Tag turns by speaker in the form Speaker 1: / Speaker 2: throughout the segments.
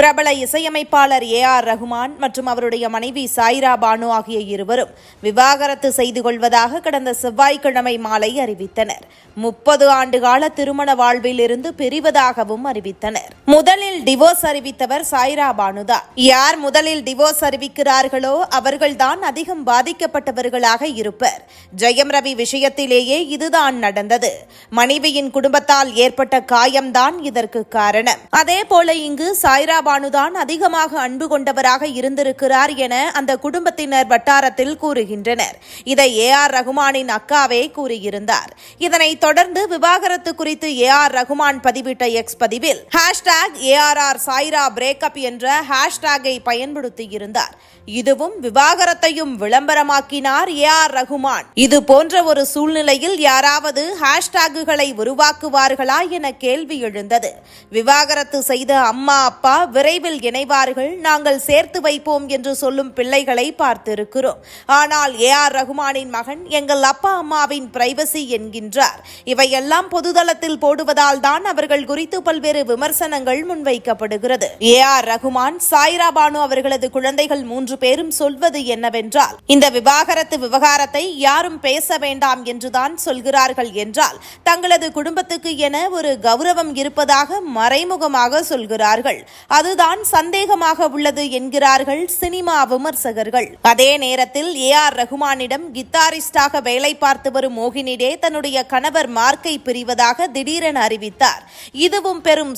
Speaker 1: பிரபல இசையமைப்பாளர் A R Rahman மற்றும் அவருடைய மனைவி சாய்ரா பானு ஆகிய இருவரும் விவாகரத்து செய்து கொள்வதாக கடந்த செவ்வாய்க்கிழமை மாலை அறிவித்தனர். முப்பது ஆண்டுகால திருமண வாழ்வில் இருந்து பிரிவதாகவும் அறிவித்தனர். முதலில் டிவோர்ஸ் அறிவித்தவர் சாய்ரா பானுதா. யார் முதலில் டிவோர்ஸ் அறிவிக்கிறார்களோ அவர்கள்தான் அதிகம் பாதிக்கப்பட்டவர்களாக இருப்பர். ஜெயம் ரவி விஷயத்திலேயே இதுதான் நடந்தது. மனைவியின் குடும்பத்தால் ஏற்பட்ட காயம்தான் இதற்கு காரணம். அதே போல இங்கு சாய்ரா பானுதான் அதிகமாக அன்பு கொண்டவராக இருந்திருக்கிறார் என அந்த குடும்பத்தினர் வட்டாரத்தில் கூறுகின்றனர். இதை ஏ ஆர் ரகுமானின் அக்காவே கூறியிருந்தார். இதனைத் தொடர்ந்து விவாகரத்து குறித்து ஏ ஆர் ரகுமான் பதிவிட்ட எக்ஸ் பதிவில் ஹேஷ்டாக் ஏஆர்ஆர் சாய்ரா பிரேக்கப் என்ற ஹேஷ்டாகை பயன்படுத்தியிருந்தார். இதுவும் விவாகரத்தையும் விளம்பரமாக்கினார் ஏ ஆர் ரகுமான். இது போன்ற ஒரு சூழ்நிலையில் யாராவது ஹேஷ்டாகுகளை உருவாக்குவார்களா என கேள்வி எழுந்தது. விவாகரத்து செய்த அம்மா அப்பா விரைவில் இணைவார்கள். நாங்கள் சேர்த்து வைப்போம் என்று சொல்லும் பிள்ளைகளை பார்த்திருக்கிறோம். ஆனால் ஏ ஆர் ரகுமானின் மகன் எங்கள் அப்பா அம்மாவின் பிரைவசி என்கின்றார். இவையெல்லாம் பொதுதளத்தில் போடுவதால் தான் அவர்கள் குறித்து பல்வேறு விமர்சனங்கள் முன்வைக்கப்படுகிறது. ஏ ஆர் ரகுமான் சாய்ரா பானு அவர்களது குழந்தைகள் மூன்று பேரும் சொல்வது என்னவென்றால் இந்த விவாகரத்து விவகாரத்தை யாரும் பேச வேண்டாம் என்றுதான் சொல்கிறார்கள் என்றால் தங்களது குடும்பத்துக்கு என ஒரு கௌரவம் இருப்பதாக மறைமுகமாக சொல்கிறார்கள். அதுதான் சந்தேகமாக உள்ளது என்கிறார்கள் சினிமா விமர்சகர்கள். அதே நேரத்தில் ஏ ஆர் ரகுமானிடம் கித்தாரிஸ்டாக வேலை பார்த்து வரும் மோகினிடே தன்னுடைய கணவர் மார்க்கை பிரிவதாக திடீரென அறிவித்தார். இதுவும் பெரும்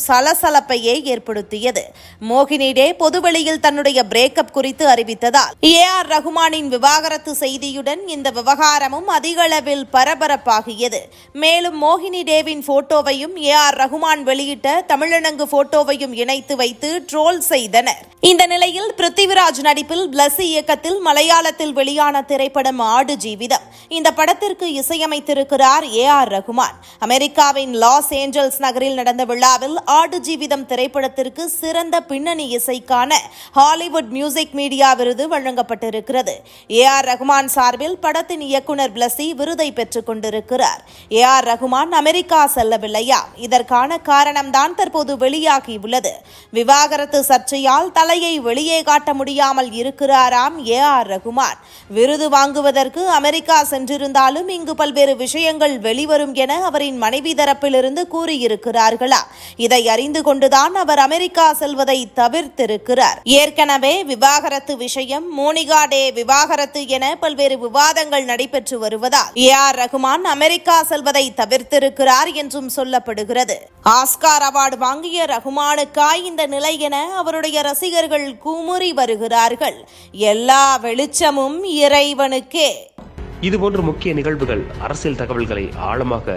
Speaker 1: சலசலப்பையே ஏற்படுத்தியது. மோகினி டே பொதுவெளியில் தன்னுடைய பிரேக்கப் குறித்து அறிவித்ததால் ஏ ஆர் ரகுமானின் விவாகரத்து செய்தியுடன் இந்த விவகாரமும் அதிகளவில் பரபரப்பாகியது. மேலும் மோகினி டேவின் போட்டோவையும் ஏ ஆர் ரகுமான் வெளியிட்ட தமிழனங்கு போட்டோவையும் இணைத்து வைத்து ட்ரோல் செய்தனர். இந்த நிலையில் பிருத்திவிராஜ் நடிப்பில் பிளஸி இயக்கத்தில் மலையாளத்தில் வெளியான திரைப்படம் ஆடு ஜீவிதம். இந்த படத்திற்கு இசையமைத்திருக்கிறார் ஏ ஆர் ரகுமான். அமெரிக்காவின் லாஸ் ஏஞ்சல்ஸ் நகரில் நடந்த விழாவில் ஆடு ஜீவிதம் திரைப்படத்திற்கு சிறந்த பின்னணி இசைக்கான ஹாலிவுட் மியூசிக் மீடியா விருது வழங்கப்பட்டிருக்கிறது. ஏ ஆர் ரகுமான் சார்பில் படத்தின் இயக்குனர் பிளஸி விருதை பெற்றுக் கொண்டிருக்கிறார். ஏ ஆர் ரகுமான் அமெரிக்கா செல்லவில்லையா? இதற்கான காரணம்தான் தற்போது வெளியாகியுள்ளது. விவாகரத்து சர்ச்சையால் தலையை வெளியே காட்ட முடியாமல் இருக்கிறாராம் ஏ ஆர் ரகுமான். விருது வாங்குவதற்கு அமெரிக்கா சென்றிருந்தாலும் இங்கு பல்வேறு விஷயங்கள் வெளிவரும் என அவரின் மனைவி தரப்பிலிருந்து கூறியிருக்கிறார்களா? இதை அறிந்து கொண்டுதான் அவர் அமெரிக்கா செல்வதை தவிர்த்திருக்கிறார். ஏற்கனவே விவாகரத்து விஷயம் மோனிகா டே விவாகரத்து என பல்வேறு விவாதங்கள் நடைபெற்று வருவதால் ஏ ஆர் ரகுமான் அமெரிக்கா செல்வதை தவிர்த்திருக்கிறார் என்றும் சொல்லப்படுகிறது. ஆஸ்கார் அவார்டு வாங்கிய ரகுமானுக்காய் இந்த நிலை என அவருடைய ரசிகர்கள் குமுறி வருகிறார்கள். எல்லா வெளிச்சமும் இறைவனுக்கே.
Speaker 2: இதுபோன்ற முக்கிய நிகழ்வுகள் அரசியல் தகவல்களை ஆழமாக